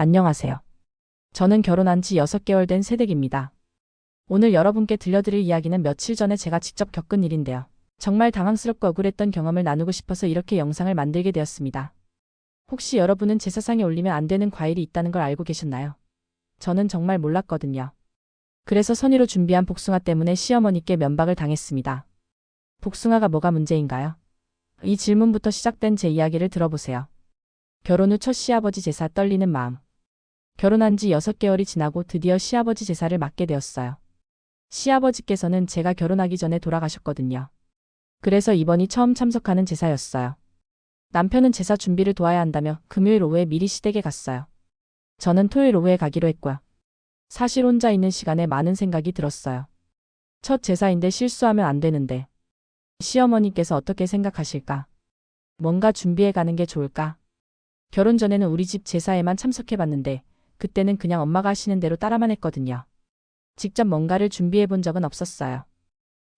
안녕하세요. 저는 결혼한 지 6개월 된 새댁입니다. 오늘 여러분께 들려드릴 이야기는 며칠 전에 제가 직접 겪은 일인데요. 정말 당황스럽고 억울했던 경험을 나누고 싶어서 이렇게 영상을 만들게 되었습니다. 혹시 여러분은 제사상에 올리면 안 되는 과일이 있다는 걸 알고 계셨나요? 저는 정말 몰랐거든요. 그래서 선의로 준비한 복숭아 때문에 시어머니께 면박을 당했습니다. 복숭아가 뭐가 문제인가요? 이 질문부터 시작된 제 이야기를 들어보세요. 결혼 후 첫 시아버지 제사 떨리는 마음. 결혼한 지 6개월이 지나고 드디어 시아버지 제사를 맡게 되었어요. 시아버지께서는 제가 결혼하기 전에 돌아가셨거든요. 그래서 이번이 처음 참석하는 제사였어요. 남편은 제사 준비를 도와야 한다며 금요일 오후에 미리 시댁에 갔어요. 저는 토요일 오후에 가기로 했고요. 사실 혼자 있는 시간에 많은 생각이 들었어요. 첫 제사인데 실수하면 안 되는데. 시어머니께서 어떻게 생각하실까? 뭔가 준비해 가는 게 좋을까? 결혼 전에는 우리 집 제사에만 참석해 봤는데, 그때는 그냥 엄마가 하시는 대로 따라만 했거든요. 직접 뭔가를 준비해 본 적은 없었어요.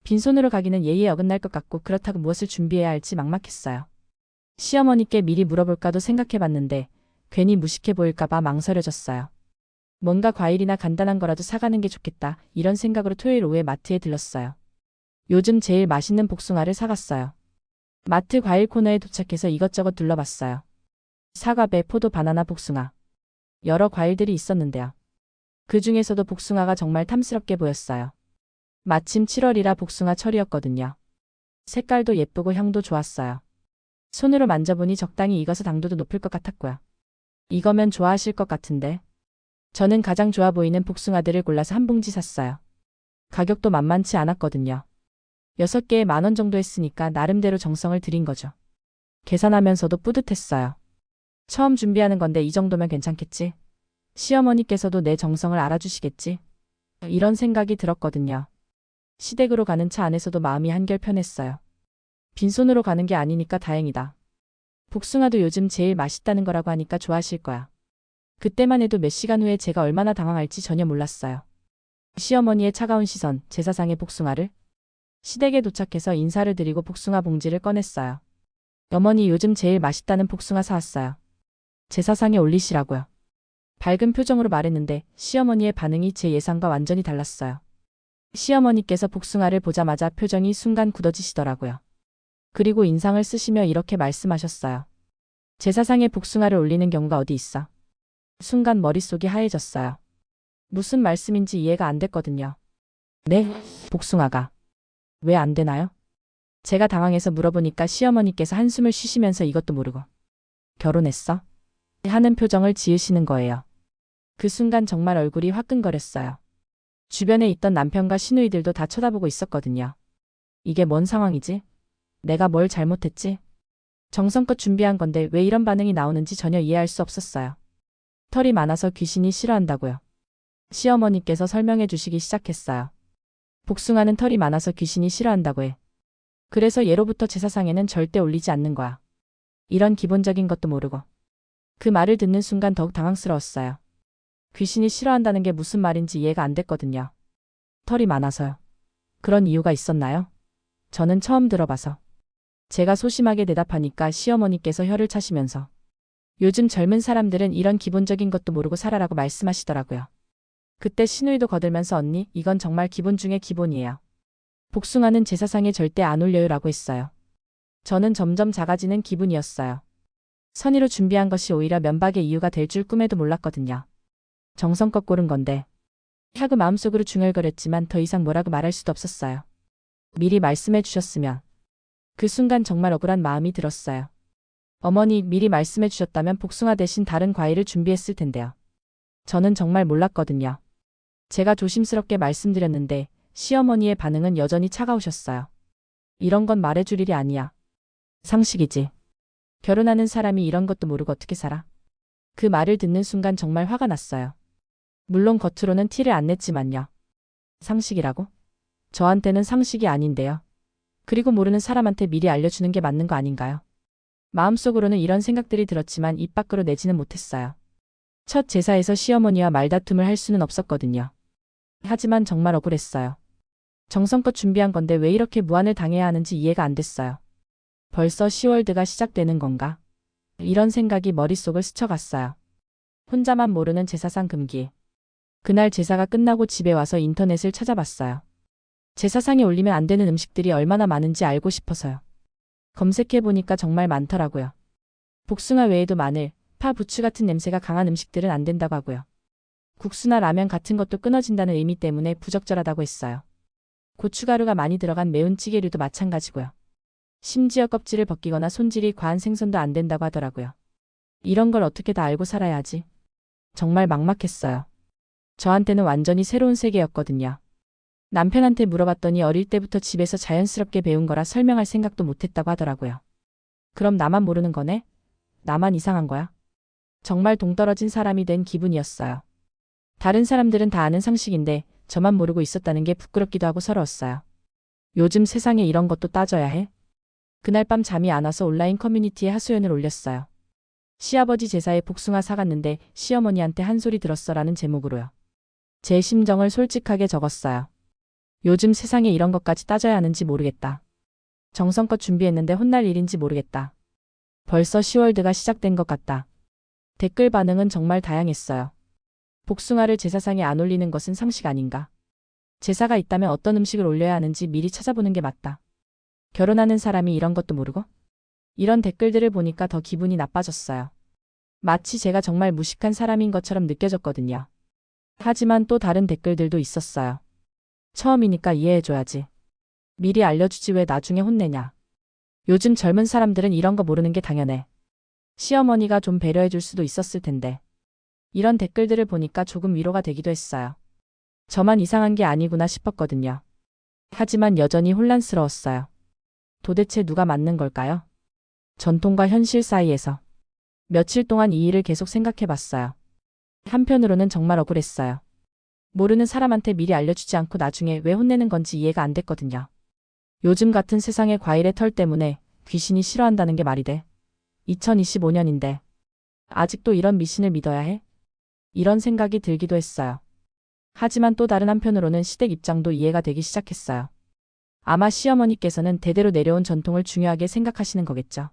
빈손으로 가기는 예의에 어긋날 것 같고 그렇다고 무엇을 준비해야 할지 막막했어요. 시어머니께 미리 물어볼까도 생각해 봤는데, 괜히 무식해 보일까봐 망설여졌어요. 뭔가 과일이나 간단한 거라도 사가는 게 좋겠다, 이런 생각으로 토요일 오후에 마트에 들렀어요. 요즘 제일 맛있는 복숭아를 사갔어요. 마트 과일 코너에 도착해서 이것저것 둘러봤어요. 사과 배, 포도, 바나나, 복숭아. 여러 과일들이 있었는데요. 그 중에서도 복숭아가 정말 탐스럽게 보였어요. 마침 7월이라 복숭아 철이었거든요. 색깔도 예쁘고 향도 좋았어요. 손으로 만져보니 적당히 익어서 당도도 높을 것 같았고요. 이거면 좋아하실 것 같은데. 저는 가장 좋아 보이는 복숭아들을 골라서 한 봉지 샀어요. 가격도 만만치 않았거든요. 6개에 만 원 정도 했으니까 나름대로 정성을 들인 거죠. 계산하면서도 뿌듯했어요. 처음 준비하는 건데 이 정도면 괜찮겠지? 시어머니께서도 내 정성을 알아주시겠지? 이런 생각이 들었거든요. 시댁으로 가는 차 안에서도 마음이 한결 편했어요. 빈손으로 가는 게 아니니까 다행이다. 복숭아도 요즘 제일 맛있다는 거라고 하니까 좋아하실 거야. 그때만 해도 몇 시간 후에 제가 얼마나 당황할지 전혀 몰랐어요. 시어머니의 차가운 시선, 제사상의 복숭아를 시댁에 도착해서 인사를 드리고 복숭아 봉지를 꺼냈어요. 어머니 요즘 제일 맛있다는 복숭아 사왔어요. 제사상에 올리시라고요. 밝은 표정으로 말했는데 시어머니의 반응이 제 예상과 완전히 달랐어요. 시어머니께서 복숭아를 보자마자 표정이 순간 굳어지시더라고요. 그리고 인상을 쓰시며 이렇게 말씀하셨어요. 제사상에 복숭아를 올리는 경우가 어디 있어? 순간 머릿속이 하얘졌어요. 무슨 말씀인지 이해가 안 됐거든요. 네, 복숭아가. 왜 안 되나요? 제가 당황해서 물어보니까 시어머니께서 한숨을 쉬시면서 이것도 모르고 결혼했어? 하는 표정을 지으시는 거예요. 그 순간 정말 얼굴이 화끈거렸어요. 주변에 있던 남편과 시누이들도 다 쳐다보고 있었거든요. 이게 뭔 상황이지? 내가 뭘 잘못했지? 정성껏 준비한 건데 왜 이런 반응이 나오는지 전혀 이해할 수 없었어요. 털이 많아서 귀신이 싫어한다고요. 시어머니께서 설명해 주시기 시작했어요. 복숭아는 털이 많아서 귀신이 싫어한다고 해. 그래서 예로부터 제사상에는 절대 올리지 않는 거야. 이런 기본적인 것도 모르고. 그 말을 듣는 순간 더욱 당황스러웠어요. 귀신이 싫어한다는 게 무슨 말인지 이해가 안 됐거든요. 털이 많아서요. 그런 이유가 있었나요? 저는 처음 들어봐서. 제가 소심하게 대답하니까 시어머니께서 혀를 차시면서 요즘 젊은 사람들은 이런 기본적인 것도 모르고 살아라고 말씀하시더라고요. 그때 시누이도 거들면서 언니, 이건 정말 기본 중의 기본이에요. 복숭아는 제사상에 절대 안 올려요라고 했어요. 저는 점점 작아지는 기분이었어요. 선의로 준비한 것이 오히려 면박의 이유가 될 줄 꿈에도 몰랐거든요. 정성껏 고른 건데. 하고 마음속으로 중얼거렸지만 더 이상 뭐라고 말할 수도 없었어요. 미리 말씀해 주셨으면. 그 순간 정말 억울한 마음이 들었어요. 어머니 미리 말씀해 주셨다면 복숭아 대신 다른 과일을 준비했을 텐데요. 저는 정말 몰랐거든요. 제가 조심스럽게 말씀드렸는데 시어머니의 반응은 여전히 차가우셨어요. 이런 건 말해줄 일이 아니야. 상식이지. 결혼하는 사람이 이런 것도 모르고 어떻게 살아? 그 말을 듣는 순간 정말 화가 났어요. 물론 겉으로는 티를 안 냈지만요. 상식이라고? 저한테는 상식이 아닌데요. 그리고 모르는 사람한테 미리 알려주는 게 맞는 거 아닌가요? 마음속으로는 이런 생각들이 들었지만 입 밖으로 내지는 못했어요. 첫 제사에서 시어머니와 말다툼을 할 수는 없었거든요. 하지만 정말 억울했어요. 정성껏 준비한 건데 왜 이렇게 무안을 당해야 하는지 이해가 안 됐어요. 벌써 10월드가 시작되는 건가? 이런 생각이 머릿속을 스쳐갔어요. 혼자만 모르는 제사상 금기. 그날 제사가 끝나고 집에 와서 인터넷을 찾아봤어요. 제사상에 올리면 안 되는 음식들이 얼마나 많은지 알고 싶어서요. 검색해보니까 정말 많더라고요. 복숭아 외에도 마늘, 파, 부추 같은 냄새가 강한 음식들은 안 된다고 하고요. 국수나 라면 같은 것도 끊어진다는 의미 때문에 부적절하다고 했어요. 고춧가루가 많이 들어간 매운 찌개류도 마찬가지고요. 심지어 껍질을 벗기거나 손질이 과한 생선도 안 된다고 하더라고요. 이런 걸 어떻게 다 알고 살아야 하지? 정말 막막했어요. 저한테는 완전히 새로운 세계였거든요. 남편한테 물어봤더니 어릴 때부터 집에서 자연스럽게 배운 거라 설명할 생각도 못했다고 하더라고요. 그럼 나만 모르는 거네? 나만 이상한 거야? 정말 동떨어진 사람이 된 기분이었어요. 다른 사람들은 다 아는 상식인데 저만 모르고 있었다는 게 부끄럽기도 하고 서러웠어요. 요즘 세상에 이런 것도 따져야 해? 그날 밤 잠이 안 와서 온라인 커뮤니티에 하소연을 올렸어요. 시아버지 제사에 복숭아 사갔는데 시어머니한테 한 소리 들었어라는 제목으로요. 제 심정을 솔직하게 적었어요. 요즘 세상에 이런 것까지 따져야 하는지 모르겠다. 정성껏 준비했는데 혼날 일인지 모르겠다. 벌써 10월드가 시작된 것 같다. 댓글 반응은 정말 다양했어요. 복숭아를 제사상에 안 올리는 것은 상식 아닌가. 제사가 있다면 어떤 음식을 올려야 하는지 미리 찾아보는 게 맞다. 결혼하는 사람이 이런 것도 모르고? 이런 댓글들을 보니까 더 기분이 나빠졌어요. 마치 제가 정말 무식한 사람인 것처럼 느껴졌거든요. 하지만 또 다른 댓글들도 있었어요. 처음이니까 이해해줘야지. 미리 알려주지 왜 나중에 혼내냐. 요즘 젊은 사람들은 이런 거 모르는 게 당연해. 시어머니가 좀 배려해줄 수도 있었을 텐데. 이런 댓글들을 보니까 조금 위로가 되기도 했어요. 저만 이상한 게 아니구나 싶었거든요. 하지만 여전히 혼란스러웠어요. 도대체 누가 맞는 걸까요? 전통과 현실 사이에서. 며칠 동안 이 일을 계속 생각해 봤어요. 한편으로는 정말 억울했어요. 모르는 사람한테 미리 알려주지 않고 나중에 왜 혼내는 건지 이해가 안 됐거든요. 요즘 같은 세상의 과일의 털 때문에 귀신이 싫어한다는 게 말이 돼. 2025년인데. 아직도 이런 미신을 믿어야 해? 이런 생각이 들기도 했어요. 하지만 또 다른 한편으로는 시댁 입장도 이해가 되기 시작했어요. 아마 시어머니께서는 대대로 내려온 전통을 중요하게 생각하시는 거겠죠.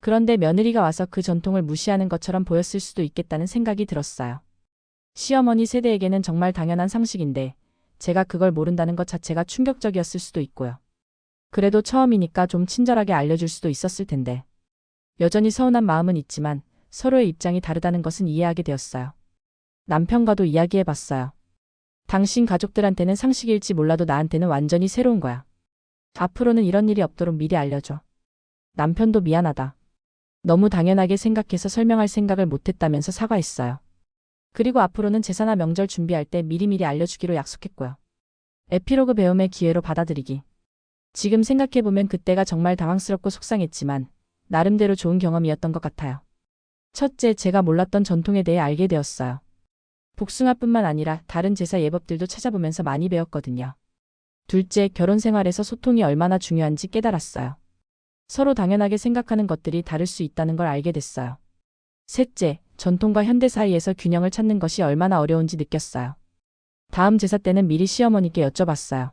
그런데 며느리가 와서 그 전통을 무시하는 것처럼 보였을 수도 있겠다는 생각이 들었어요. 시어머니 세대에게는 정말 당연한 상식인데 제가 그걸 모른다는 것 자체가 충격적이었을 수도 있고요. 그래도 처음이니까 좀 친절하게 알려줄 수도 있었을 텐데. 여전히 서운한 마음은 있지만 서로의 입장이 다르다는 것은 이해하게 되었어요. 남편과도 이야기해 봤어요. 당신 가족들한테는 상식일지 몰라도 나한테는 완전히 새로운 거야. 앞으로는 이런 일이 없도록 미리 알려줘. 남편도 미안하다. 너무 당연하게 생각해서 설명할 생각을 못했다면서 사과했어요. 그리고 앞으로는 제사나 명절 준비할 때 미리미리 알려주기로 약속했고요. 에피로그 배움의 기회로 받아들이기. 지금 생각해보면 그때가 정말 당황스럽고 속상했지만 나름대로 좋은 경험이었던 것 같아요. 첫째, 제가 몰랐던 전통에 대해 알게 되었어요. 복숭아뿐만 아니라 다른 제사 예법들도 찾아보면서 많이 배웠거든요. 둘째, 결혼 생활에서 소통이 얼마나 중요한지 깨달았어요. 서로 당연하게 생각하는 것들이 다를 수 있다는 걸 알게 됐어요. 셋째, 전통과 현대 사이에서 균형을 찾는 것이 얼마나 어려운지 느꼈어요. 다음 제사 때는 미리 시어머니께 여쭤봤어요.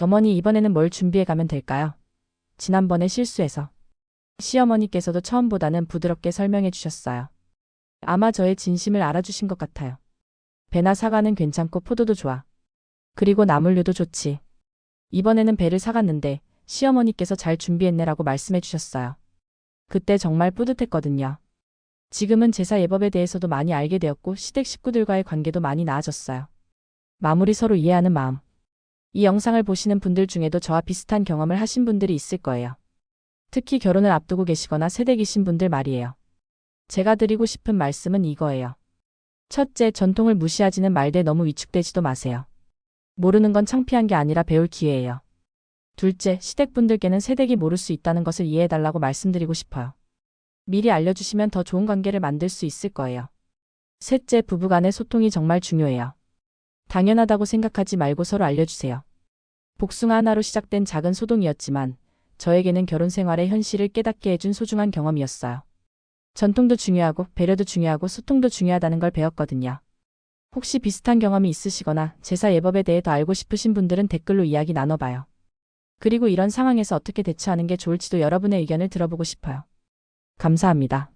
어머니 이번에는 뭘 준비해 가면 될까요? 지난번에 실수해서. 시어머니께서도 처음보다는 부드럽게 설명해 주셨어요. 아마 저의 진심을 알아주신 것 같아요. 배나 사과는 괜찮고 포도도 좋아. 그리고 나물류도 좋지. 이번에는 배를 사갔는데 시어머니께서 잘 준비했네라고 말씀해 주셨어요. 그때 정말 뿌듯했거든요. 지금은 제사 예법에 대해서도 많이 알게 되었고 시댁 식구들과의 관계도 많이 나아졌어요. 마무리 서로 이해하는 마음. 이 영상을 보시는 분들 중에도 저와 비슷한 경험을 하신 분들이 있을 거예요. 특히 결혼을 앞두고 계시거나 세대기신 분들 말이에요. 제가 드리고 싶은 말씀은 이거예요. 첫째, 전통을 무시하지는 말되 너무 위축되지도 마세요. 모르는 건 창피한 게 아니라 배울 기회예요. 둘째, 시댁분들께는 세댁이 모를 수 있다는 것을 이해해달라고 말씀드리고 싶어요. 미리 알려주시면 더 좋은 관계를 만들 수 있을 거예요. 셋째, 부부 간의 소통이 정말 중요해요. 당연하다고 생각하지 말고 서로 알려주세요. 복숭아 하나로 시작된 작은 소동이었지만 저에게는 결혼 생활의 현실을 깨닫게 해준 소중한 경험이었어요. 전통도 중요하고 배려도 중요하고 소통도 중요하다는 걸 배웠거든요. 혹시 비슷한 경험이 있으시거나 제사 예법에 대해 더 알고 싶으신 분들은 댓글로 이야기 나눠봐요. 그리고 이런 상황에서 어떻게 대처하는 게 좋을지도 여러분의 의견을 들어보고 싶어요. 감사합니다.